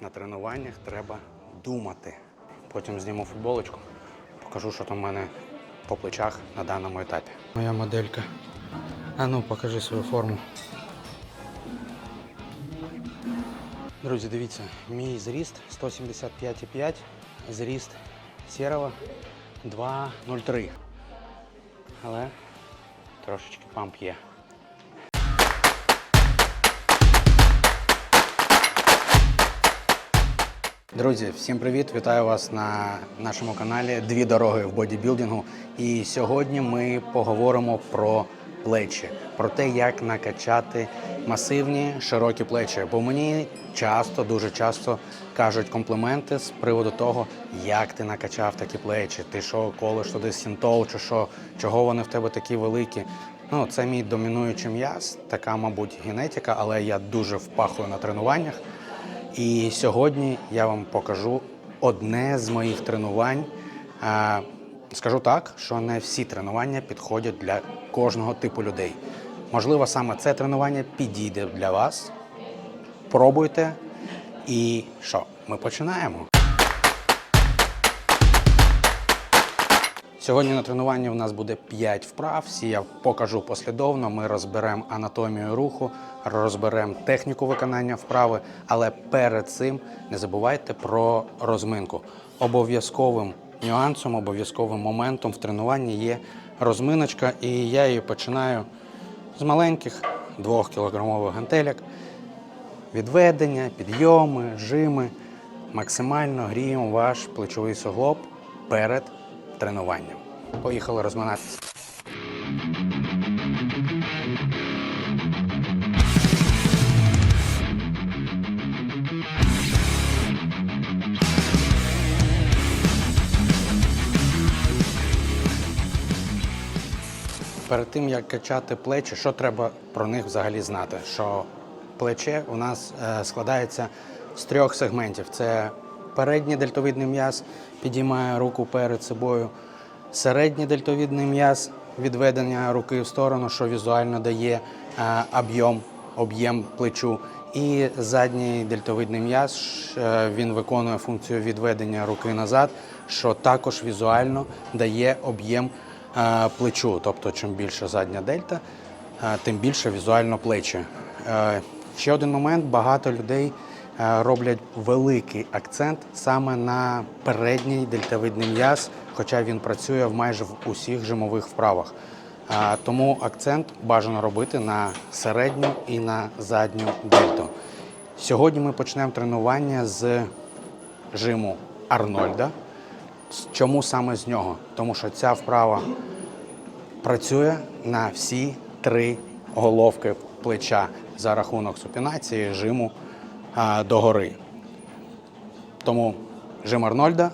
На тренуваннях треба думати. Потім зніму футболочку, покажу, що там в мене по плечах на даному етапі. Моя моделька. А ну, покажи свою форму. Друзі, дивіться, мій зріст 175,5, зріст сірого 2,03. Але трошечки памп є. Друзі, всім привіт! Вітаю вас на нашому каналі Дві дороги в бодібілдингу. І сьогодні ми поговоримо про плечі, про те, як накачати масивні широкі плечі. Бо мені часто, дуже часто кажуть компліменти з приводу того, як ти накачав такі плечі. Ти що колиш туди сінтол, чи що, чого вони в тебе такі великі. Ну, це мій домінуючий м'яз, така, мабуть, генетика, але я дуже впахую на тренуваннях. І сьогодні я вам покажу одне з моїх тренувань. Скажу так, що не всі тренування підходять для кожного типу людей. Можливо, саме це тренування підійде для вас. Пробуйте. І що? Ми починаємо. Сьогодні на тренуванні у нас буде 5 вправ. Всі я покажу послідовно. Ми розберемо анатомію руху, розберемо техніку виконання вправи. Але перед цим не забувайте про розминку. Обов'язковим нюансом, обов'язковим моментом в тренуванні є розминочка, і я її починаю з маленьких 2-кілограмових гантелек. Відведення, підйоми, жими. Максимально гріємо ваш плечовий суглоб перед тренуванням. Поїхали розминатися. Перед тим як качати плечі, що треба про них взагалі знати? Що плече у нас е, складається з трьох сегментів: це передній дельтовидний м'яз, підіймає руку перед собою, середній дельтовидний м'яз, відведення руки в сторону, що візуально дає е, об'єм, об'єм плечу. І задній дельтовидний м'яз е, він виконує функцію відведення руки назад, що також візуально дає об'єм е, плечу. Тобто, чим більше задня дельта, тим більше візуально плечі. Ще один момент: багато людей роблять великий акцент саме на передній дельтовидний м'яз, хоча він працює в майже в усіх жимових вправах. Е, Тому акцент бажано робити на середню і на задню дельту. Сьогодні ми почнемо тренування з жиму Арнольда. Чому саме з нього? Тому що ця вправа працює на всі три головки плеча за рахунок супінації, жиму догори. Тому жим Арнольда,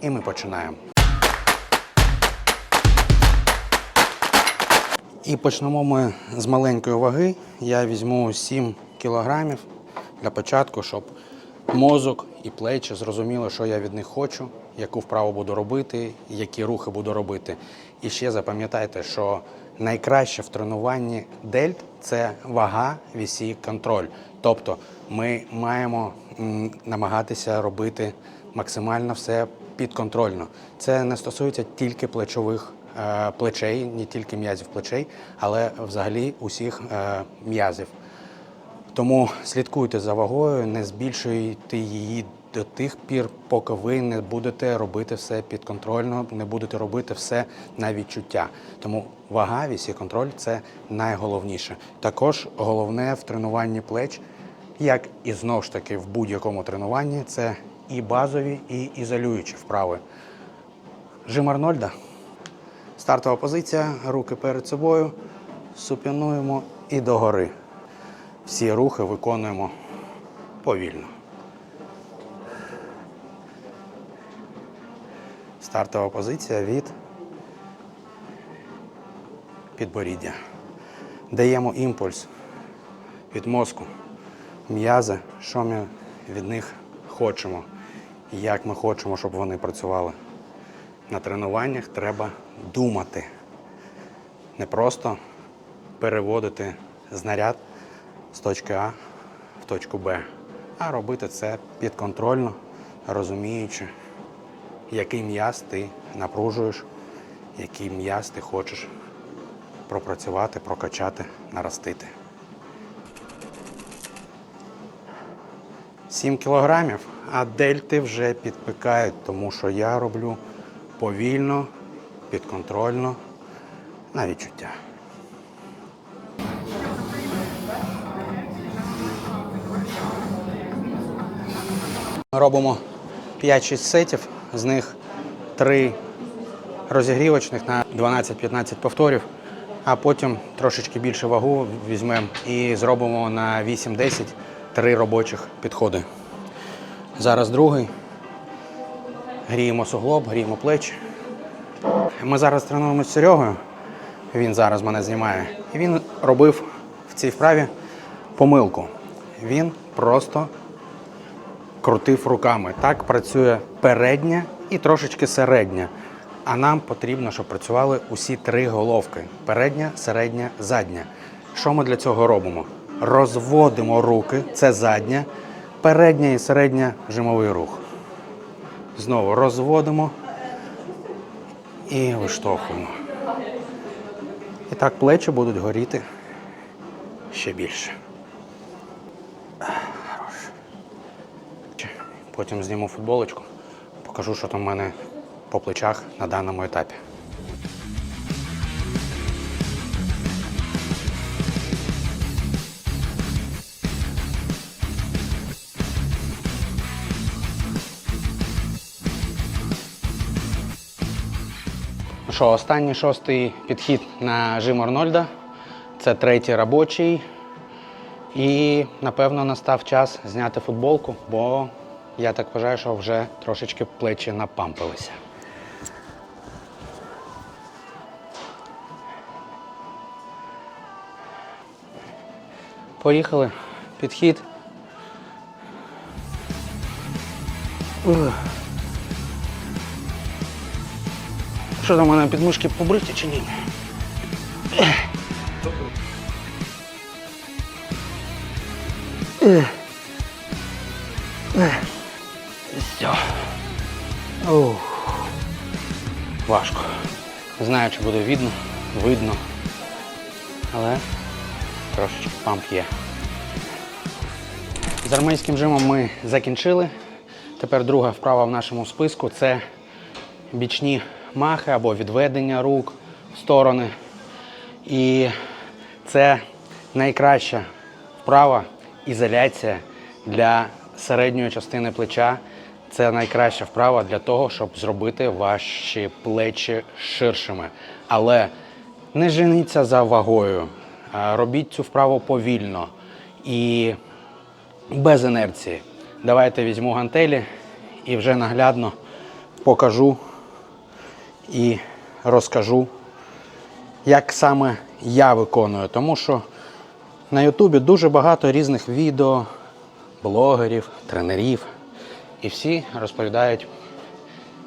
і ми починаємо. І почнемо ми з маленької ваги. Я візьму 7 кілограмів для початку, щоб мозок і плечі зрозуміли, що я від них хочу, яку вправу буду робити, які рухи буду робити. І ще запам'ятайте, що найкраще в тренуванні дельт це вага, вісі, контроль. Тобто ми маємо намагатися робити максимально все підконтрольно. Це не стосується тільки плечових е, плечей, не тільки м'язів плечей, але взагалі усіх е, м'язів. Тому слідкуйте за вагою, не збільшуйте її до тих пір, поки ви не будете робити все підконтрольно, не будете робити все на відчуття. Тому вага, вісь і контроль це найголовніше. Також головне в тренуванні плеч, як і знову ж таки в будь-якому тренуванні, це і базові, і ізолюючі вправи. Жим Арнольда. Стартова позиція, руки перед собою, супінуємо і догори. Всі рухи виконуємо повільно. Стартова позиція від підборіддя. Даємо імпульс від мозку, м'язи, що ми від них хочемо, як ми хочемо, щоб вони працювали. На тренуваннях треба думати, не просто переводити знаряд з точки А в точку Б, а робити це підконтрольно, розуміючи, який м'яз ти напружуєш, який м'яз ти хочеш пропрацювати, прокачати, наростити. 7 кілограмів, а дельти вже підпікають, тому що я роблю повільно, підконтрольно, на відчуття. Ми робимо 5-6 сетів, з них 3 розігрівочних на 12-15 повторів, а потім трошечки більше вагу візьмемо і зробимо на 8-10 3 робочих підходи. Зараз другий. Гріємо суглоб, гріємо плечі. Ми зараз тренуємося з Серегою. Він зараз мене знімає. І він робив в цій вправі помилку. Він просто крутив руками. Так працює передня і трошечки середня. А нам потрібно, щоб працювали усі три головки: передня, середня, задня. Що ми для цього робимо? Розводимо руки, це задня, передня і середня жимовий рух. Знову розводимо і виштовхуємо. І так плечі будуть горіти ще більше. Потім зніму футболочку, покажу, що там в мене по плечах на даному етапі. Ну що, останній шостий підхід на жим Арнольда. Це третій робочий. І напевно настав час зняти футболку, бо я так вважаю, що вже трошечки плечі напампилися. Поїхали. Підхід. Що там у мене підмишки побриті чи ні? Все. Ух. Важко. Не знаю, чи буде видно, видно. Але трошечки памп є. З армейським жимом ми закінчили. Тепер друга вправа в нашому списку це бічні махи або відведення рук в сторони. І це найкраща вправа ізоляція для середньої частини плеча. Це найкраща вправа для того, щоб зробити ваші плечі ширшими. Але не женіться за вагою. Робіть цю вправу повільно і без інерції. Давайте візьму гантелі і вже наглядно покажу і розкажу, як саме я виконую. Тому що на Ютубі дуже багато різних відео, блогерів, тренерів. І всі розповідають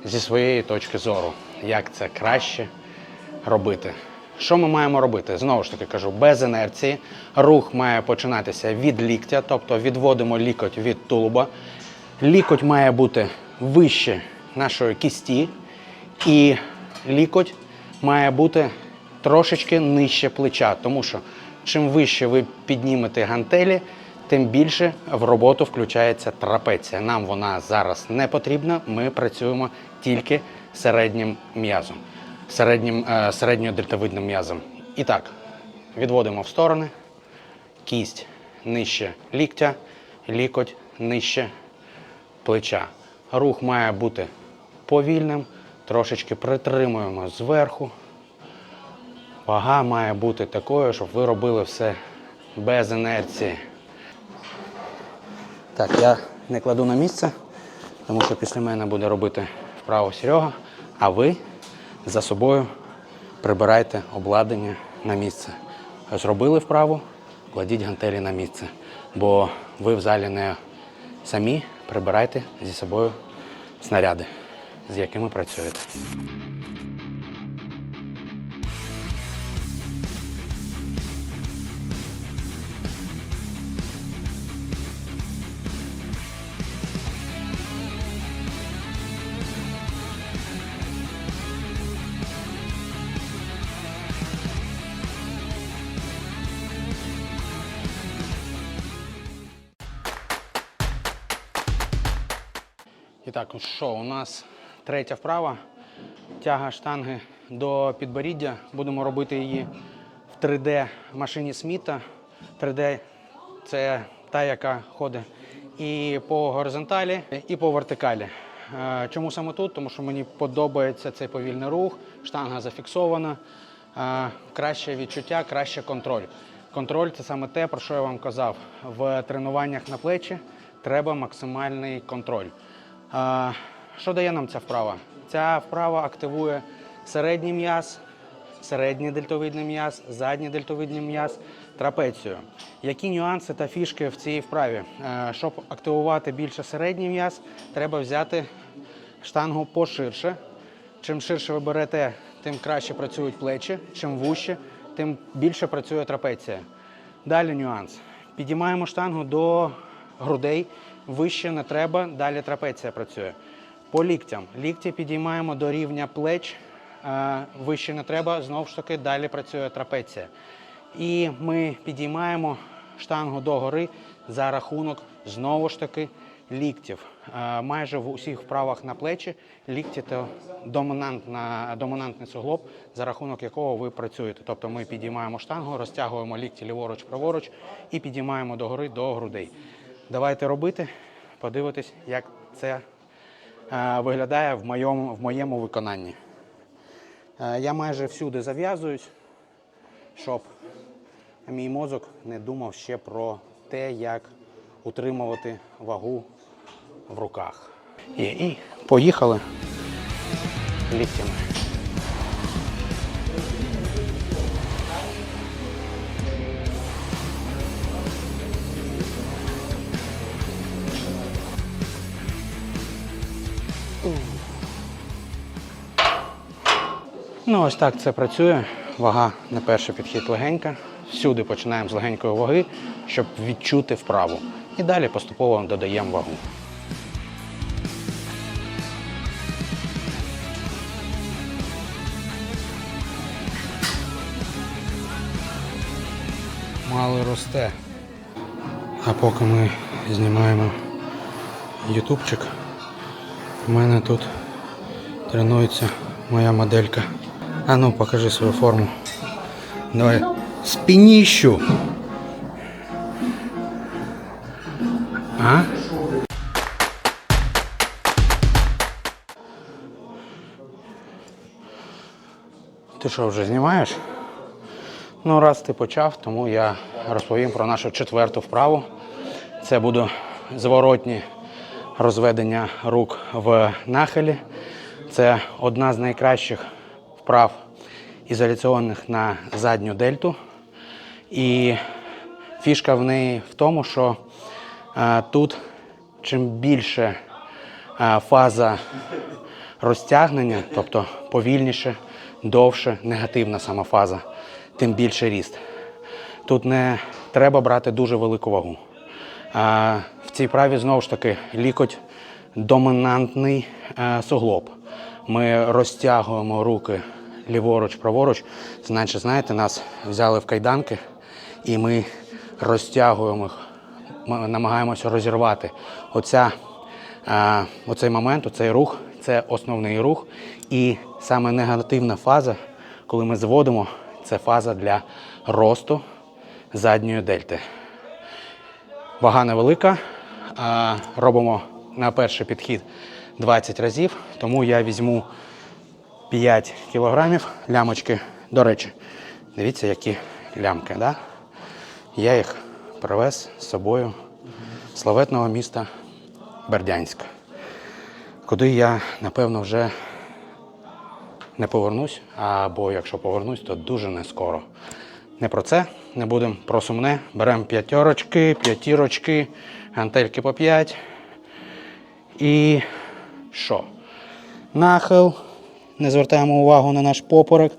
зі своєї точки зору, як це краще робити. Що ми маємо робити? Знову ж таки кажу, без інерції. Рух має починатися від ліктя, тобто відводимо лікоть від тулуба. Лікоть має бути вище нашої кісті, і лікоть має бути трошечки нижче плеча, тому що чим вище ви піднімете гантелі, тим більше в роботу включається трапеція. Нам вона зараз не потрібна. Ми працюємо тільки середнім м'язом, середнім, е, середньодельтовидним м'язом. І так, відводимо в сторони, кість нижче ліктя, лікоть нижче плеча. Рух має бути повільним, трошечки притримуємо зверху. Вага має бути такою, щоб ви робили все без інерції. Так, я не кладу на місце, тому що після мене буде робити вправо Серега, а ви за собою прибирайте обладнання на місце. Зробили вправу, кладіть гантелі на місце. Бо ви в залі не самі прибирайте зі собою снаряди, з якими працюєте. І так, ну що, у нас третя вправа. Тяга штанги до підборіддя. Будемо робити її в 3D машині Сміта. 3D це та, яка ходить і по горизонталі, і по вертикалі. Е, Чому саме тут? Тому що мені подобається цей повільний рух, штанга зафіксована, е, краще відчуття, краще контроль. Контроль це саме те, про що я вам казав. В тренуваннях на плечі треба максимальний контроль. Що дає нам ця вправа? Ця вправа активує середній м'яз, середній дельтовидний м'яз, задній дельтовидний м'яз, трапецію. Які нюанси та фішки в цій вправі? Е, Щоб активувати більше середній м'яз, треба взяти штангу поширше. Чим ширше ви берете, тим краще працюють плечі, чим вужче, тим більше працює трапеція. Далі нюанс. Підіймаємо штангу до грудей, вище не треба, далі трапеція працює. По ліктям. Лікті підіймаємо до рівня плеч, е, вище не треба, знову ж таки, далі працює трапеція. І ми підіймаємо штангу догори за рахунок знову ж таки ліктів. Е, Майже в усіх вправах на плечі лікті це домінантна, домінантний суглоб, за рахунок якого ви працюєте. Тобто ми підіймаємо штангу, розтягуємо лікті ліворуч, праворуч і підіймаємо догори до грудей. Давайте робити, подивитись, як це е, виглядає в моєму, в моєму виконанні. Е, Я майже всюди зав'язуюсь, щоб мій мозок не думав ще про те, як утримувати вагу в руках. І, і поїхали ліктями. Ну, ось так це працює. Вага на перший підхід легенька. Всюди починаємо з легенької ваги, щоб відчути вправу. І далі поступово додаємо вагу. Мало росте. А поки ми знімаємо ютубчик, у мене тут тренується моя моделька. А ну покажи свою форму. Давай. Спиніщу. А? Ти що, вже знімаєш? Ну, раз ти почав, тому я розповім про нашу четверту вправу. Це буде зворотні розведення рук в нахилі. Це одна з найкращих вправ ізоляційних на задню дельту. І фішка в неї в тому, що е, тут чим більше е, фаза розтягнення, тобто повільніше, довше, негативна сама фаза, тим більше ріст. Тут не треба брати дуже велику вагу. А, в цій праві знову ж таки лікоть домінантний е, суглоб. Ми розтягуємо руки ліворуч, праворуч. Значить, знаєте, нас взяли в кайданки і ми розтягуємо їх, намагаємося розірвати. Оця, е, оцей момент, оцей рух це основний рух. І саме негативна фаза, коли ми зводимо, це фаза для росту задньої дельти. Вага невелика. а, Робимо на перший підхід 20 разів, тому я візьму 5 кілограмів лямочки. До речі, дивіться, які лямки. Да? Я їх привез з собою з славетного міста Бердянська, куди я, напевно, вже не повернусь, або якщо повернусь, то дуже не скоро. Не про це, не будемо про сумне. Беремо п'ятерочки, п'ятірочки, гантельки по 5. І що? Нахил. Не звертаємо увагу на наш попорок,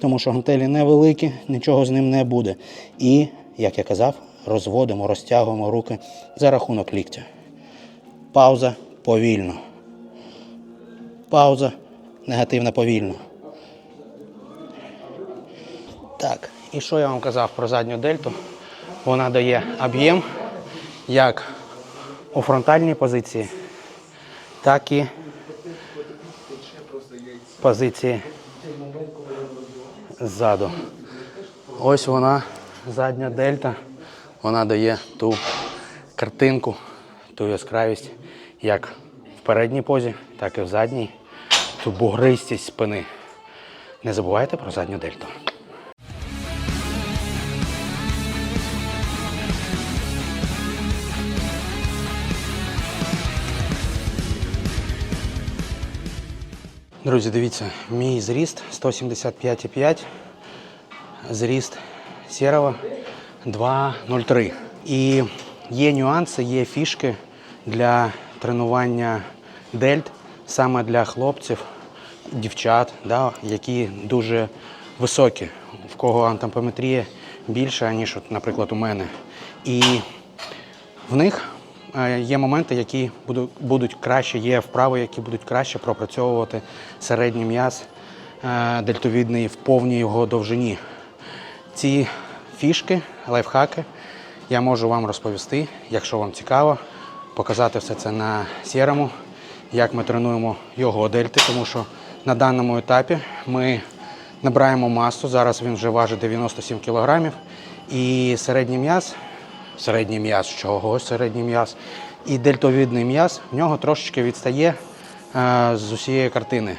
тому що гантелі невеликі, нічого з ним не буде. І, як я казав, розводимо, розтягуємо руки за рахунок ліктя. Пауза повільно. Пауза негативна повільно. Так, і що я вам казав про задню дельту? Вона дає об'єм як у фронтальній позиції, так і позиції ззаду. Ось вона, задня дельта. Вона дає ту картинку, ту яскравість, як в передній позі, так і в задній, ту бугристість спини. Не забувайте про задню дельту. Друзі, дивіться, мій зріст 175,5, зріст Сєрова 2,03. І є нюанси, є фішки для тренування дельт саме для хлопців, дівчат, да, які дуже високі, в кого антропометрія більша, ніж, наприклад, у мене. І в них є моменти, які будуть, будуть краще, є вправи, які будуть краще пропрацьовувати середній м'яз е, дельтовідний в повній його довжині. Ці фішки, лайфхаки я можу вам розповісти, якщо вам цікаво, показати все це на сірому, як ми тренуємо його дельти, тому що на даному етапі ми набираємо масу. Зараз він вже важить 97 кг. І середній м'яз, середній м'яз, чого середній м'яз, і дельтовідний м'яз в нього трошечки відстає е, з усієї картини.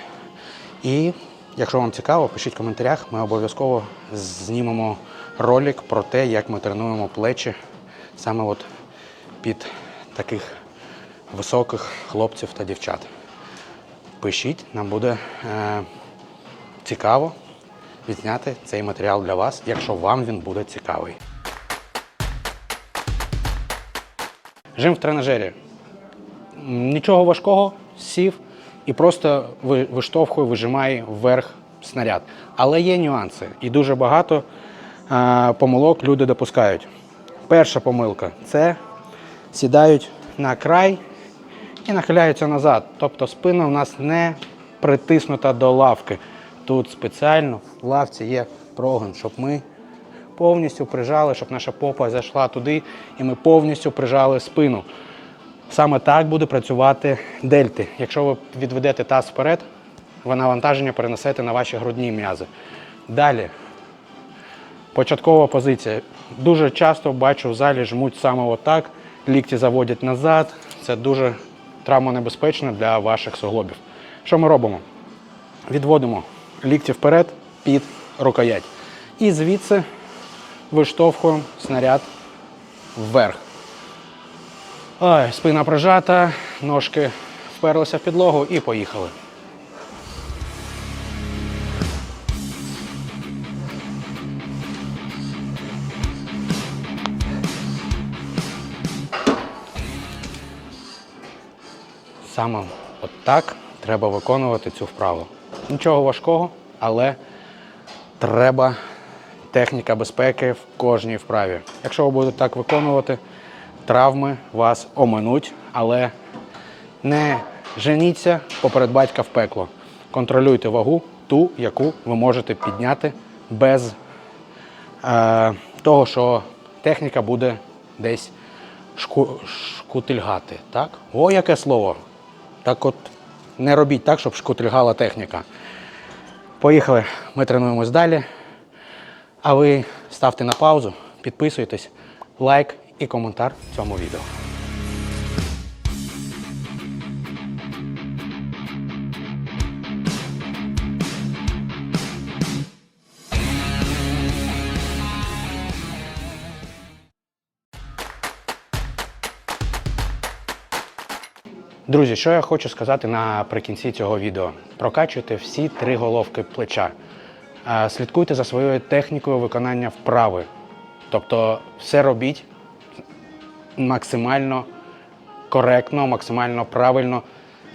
І якщо вам цікаво, пишіть в коментарях, ми обов'язково знімемо ролик про те, як ми тренуємо плечі саме от під таких високих хлопців та дівчат. Пишіть, нам буде е, цікаво відзняти цей матеріал для вас, якщо вам він буде цікавий. Жим в тренажері. Нічого важкого, сів і просто ви- виштовхує, вижимає вверх снаряд. Але є нюанси, і дуже багато помилок люди допускають. Перша помилка це сідають на край і нахиляються назад. Тобто спина у нас не притиснута до лавки. Тут спеціально в лавці є прогин, щоб ми повністю прижали, щоб наша попа зайшла туди, і ми повністю прижали спину. Саме так буде працювати дельти. Якщо ви відведете таз вперед, ви навантаження перенесете на ваші грудні м'язи. Далі. Початкова позиція. Дуже часто бачу в залі жмуть саме отак, лікті заводять назад. Це дуже травмонебезпечно для ваших суглобів. Що ми робимо? Відводимо лікті вперед під рукоять. І звідси виштовхуємо снаряд вверх. Ой, спина прижата, ножки вперлися в підлогу і поїхали. Саме от так треба виконувати цю вправу. Нічого важкого, але треба техніка безпеки в кожній вправі. Якщо ви будете так виконувати, травми вас оминуть, але не женіться поперед батька в пекло. Контролюйте вагу, ту, яку ви можете підняти без е, того, що техніка буде десь шку, шкутильгати. Так? О, яке слово! Так от не робіть так, щоб шкутильгала техніка. Поїхали, ми тренуємось далі. А ви ставте на паузу, підписуйтесь, лайк і коментар цьому відео. Друзі, що я хочу сказати наприкінці цього відео. Прокачуйте всі три головки плеча. Слідкуйте за своєю технікою виконання вправи. Тобто все робіть максимально коректно, максимально правильно,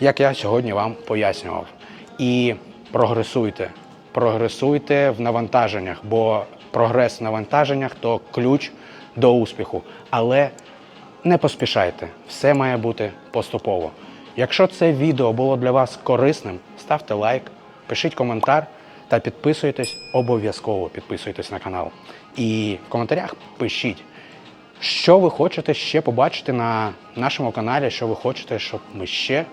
як я сьогодні вам пояснював. І прогресуйте. Прогресуйте в навантаженнях, бо прогрес в навантаженнях то ключ до успіху. Але не поспішайте, все має бути поступово. Якщо це відео було для вас корисним, ставте лайк, пишіть коментар та підписуйтесь, обов'язково підписуйтесь на канал. І в коментарях пишіть, що ви хочете ще побачити на нашому каналі, що ви хочете, щоб ми ще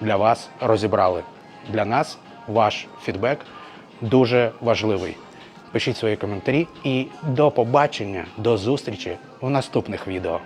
для вас розібрали. Для нас ваш фідбек дуже важливий. Пишіть свої коментарі і до побачення, до зустрічі у наступних відео.